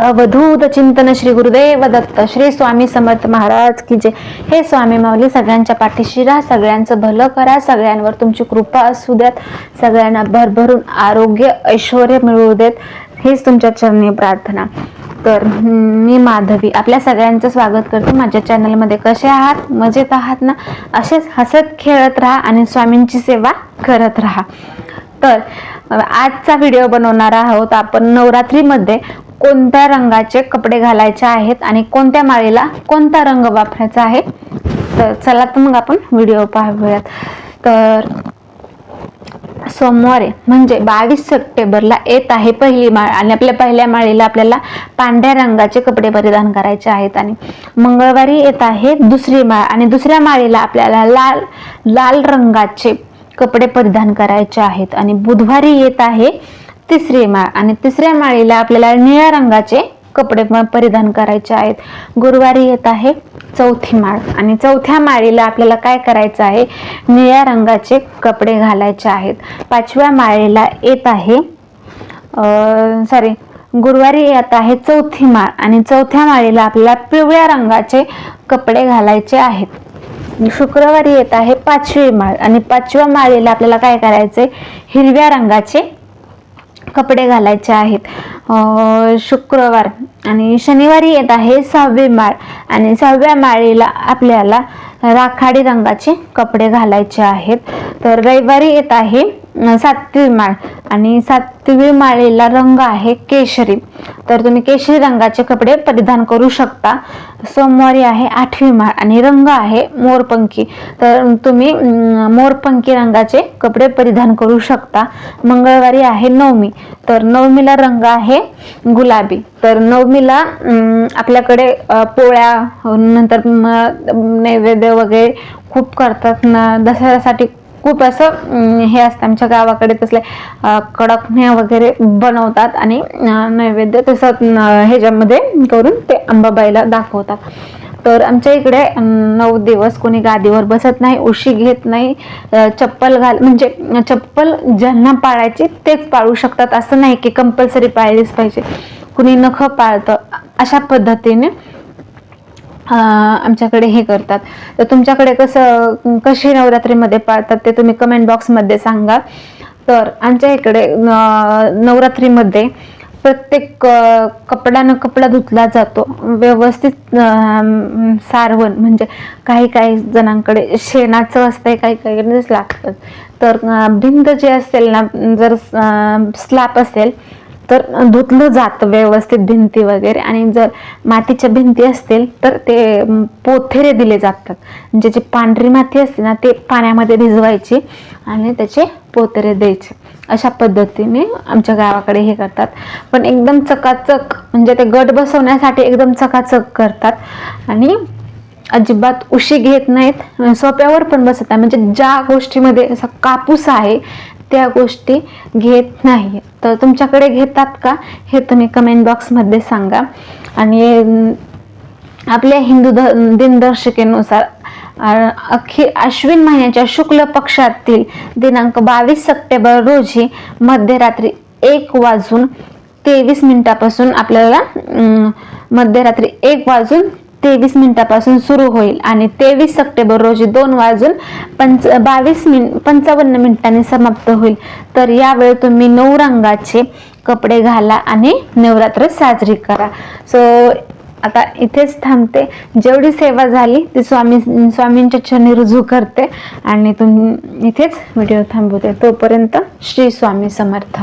अवधूत चिंतन श्री गुरुदेव दत्त श्री स्वामी समर्थ महाराज की जे हे स्वामी माऊली सगळ्यांच्या पाठीशी राहा सगळ्यांचं भलं करा सगळ्यांवर तुमची कृपा असू द्यात सगळ्यांना भरभरून आरोग्य ऐश्वर मिळवू देत हीच तुमच्या चरणी प्रार्थना. तर मी माधवी आपल्या सगळ्यांचं स्वागत करते. माझ्या चॅनलमध्ये कसे आहात? मजेत आहात ना? असेच हसत खेळत राहा आणि स्वामींची सेवा करत राहा. तर आजचा व्हिडिओ बनवणार आहोत. आपण नवरात्रीमध्ये कोणत्या रंगाचे कपडे घालायचे आहेत आणि कोणत्या माळीला कोणता रंग वापरायचा आहे? तर चला तर मग आपण व्हिडिओ पाहूयात. तर सोमवारी म्हणजे बावीस सप्टेंबरला येत आहे पहिली माळ आणि आपल्या पहिल्या माळीला आपल्याला पांढऱ्या रंगाचे कपडे परिधान करायचे आहेत आणि मंगळवारी येत आहे दुसरी माळ आणि दुसऱ्या माळीला आपल्याला लाल लाल रंगाचे कपडे परिधान करायचे आहेत आणि बुधवारी येत आहे तिसरी माळ. आणि तिसऱ्या माळीला आपल्याला निळ्या रंगाचे कपडे परिधान करायचे आहेत. गुरुवारी येत आहे चौथी माळ. आणि चौथ्या माळीला आपल्याला काय करायचं आहे? निळ्या रंगाचे कपडे घालायचे आहेत. पाचव्या माळीला येत आहे सॉरी गुरुवारी येत आहे चौथी माळ. आणि चौथ्या माळीला आपल्याला पिवळ्या रंगाचे कपडे घालायचे आहेत. शुक्रवारी येत आहे पाचवी माळ. आणि पाचव्या माळीला आपल्याला काय करायचंय? हिरव्या रंगाचे कपडे घालायचे आहेत. शुक्रवार आणि शनिवारी येत आहे सहावी माळ. आणि सहाव्या माळीला आपल्याला राखाडी रंगाचे कपडे घालायचे आहेत. तर रविवारी येत आहे सातवी माळ. आणि सातवी माळेला रंग आहे केशरी. तर तुम्ही केशरी रंगाचे कपडे परिधान करू शकता. सोमवारी आहे आठवी माळ आणि रंग आहे मोरपंखी. तर तुम्ही मोरपंखी रंगाचे कपडे परिधान करू शकता. मंगळवारी आहे नवमी. तर नवमीला रंग आहे गुलाबी. तर नवमीला आपल्याकडे पोळ्या नंतर नैवेद्य वगैरे खूप करतात. ना दसऱ्यासाठी खूप असं हे असतं. आमच्या गावाकडे तसले कडकण्या वगैरे बनवतात आणि नैवेद्य तसं ह्याच्यामध्ये करून ते अंबाबाईला दाखवतात. तर आमच्या इकडे नऊ दिवस कोणी गादीवर बसत नाही उशी घेत नाही चप्पल घाल म्हणजे चप्पल ज्यांना पाळायची तेच पाळू शकतात. असं नाही की कंपल्सरी पाळलीच पाहिजे. कुणी नख पाळतं अशा पद्धतीने आमच्याकडे हे करतात. तर तुमच्याकडे कसं कशी नवरात्रीमध्ये पाळतात ते तुम्ही कमेंट बॉक्समध्ये सांगा. तर आमच्या इकडे नवरात्रीमध्ये प्रत्येक कपड्यानं कपडा धुतला जातो. व्यवस्थित सारवण म्हणजे काही काही जणांकडे शेणाचं असतंय काही काही लागतं तर भिंत जे असेल ना जर स्लॅप असेल तर धुतलं जातं व्यवस्थित भिंती वगैरे आणि जर मातीच्या भिंती असतील तर ते पोथेरे दिले जातात. म्हणजे जी पांढरी माती असते ना ते पाण्यामध्ये भिजवायची आणि त्याचे पोथेरे द्यायचे. अशा पद्धतीने आमच्या गावाकडे हे करतात. पण एकदम चकाचक म्हणजे ते गट बसवण्यासाठी एकदम चकाचक करतात. आणि अजिबात उशी घेत नाहीत. सोप्यावर पण बसत नाही. म्हणजे ज्या गोष्टीमध्ये असा कापूस आहे त्या गोष्टी घेत नाही. तर तुमच्याकडे घेतात का? हे तुम्ही कमेंट बॉक्समध्ये सांगा. आणि आपल्या हिंदू ध दिनदर्शिकेनुसार अं, अखी अश्विन महिन्याच्या शुक्ल पक्षातील दिनांक बावीस सप्टेंबर रोजी मध्यरात्री एक वाजून तेवीस मिनिटापासून आपल्याला मध्यरात्री एक वाजून तेवीस मिनिटापासून सुरू होईल आणि तेवीस सप्टेंबर रोजी दोन वाजून पंच बावीस मिन पंचावन्न मिनिटांनी समाप्त होईल. तर यावेळी तुम्ही नऊ रंगाचे कपडे घाला आणि नवरात्र साजरी करा. सो आता इथेच थांबते. जेवढी सेवा झाली ती स्वामी स्वामींच्या चरणी रुजू करते आणि तुम इथेच व्हिडिओ थांबवते. तोपर्यंत श्री स्वामी समर्थ.